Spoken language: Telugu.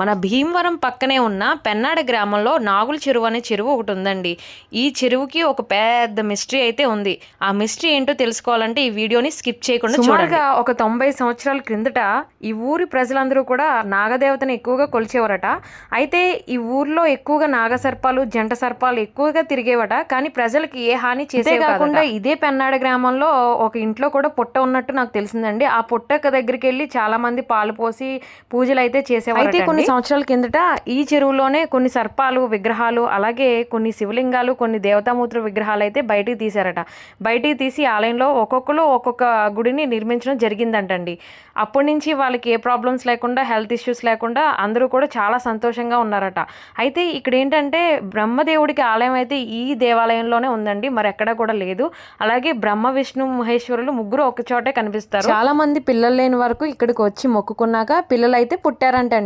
మన భీమవరం పక్కనే ఉన్న పెన్నాడ గ్రామంలో నాగుల చెరువు అనే చెరువు ఒకటి ఉందండి. ఈ చెరువుకి ఒక పెద్ద మిస్టరీ అయితే ఉంది. ఆ మిస్టరీ ఏంటో తెలుసుకోవాలంటే ఈ వీడియోని స్కిప్ చేయకుండా చూడగా ఒక తొంభై సంవత్సరాల క్రిందట ఈ ఊరి ప్రజలందరూ కూడా నాగదేవతని ఎక్కువగా కొలిచేవారట. అయితే ఈ ఊర్లో ఎక్కువగా నాగసర్పాలు జంట సర్పాలు ఎక్కువగా తిరిగేవట. కానీ ప్రజలకి ఏ హాని చేసే కాకుండా ఇదే పెన్నాడ గ్రామంలో ఒక ఇంట్లో కూడా పుట్ట ఉన్నట్టు నాకు తెలిసిందండి. ఆ పుట్టక దగ్గరికి వెళ్ళి చాలా మంది పాలు పోసి పూజలు అయితే చేసేవారు కొన్ని సంవత్సరాల కిందట ఈ చెరువులోనే కొన్ని సర్పాలు విగ్రహాలు అలాగే కొన్ని శివలింగాలు కొన్ని దేవతామూర్తుల విగ్రహాలు అయితే బయటికి తీశారట. బయటికి తీసి ఆలయంలో ఒక్కొక్కరు ఒక్కొక్క గుడిని నిర్మించడం జరిగిందంటండి. అప్పటి నుంచి వాళ్ళకి ఏ ప్రాబ్లమ్స్ లేకుండా హెల్త్ ఇష్యూస్ లేకుండా అందరూ కూడా చాలా సంతోషంగా ఉన్నారట. అయితే ఇక్కడ ఏంటంటే బ్రహ్మదేవుడికి ఆలయం అయితే ఈ దేవాలయంలోనే ఉందండి. మరి ఎక్కడ కూడా లేదు. అలాగే బ్రహ్మ విష్ణు మహేశ్వరులు ముగ్గురు ఒక చోటే కనిపిస్తారు. చాలా మంది పిల్లలు లేని వరకు ఇక్కడికి వచ్చి మొక్కుకున్నాక పిల్లలు అయితే పుట్టారంటండి.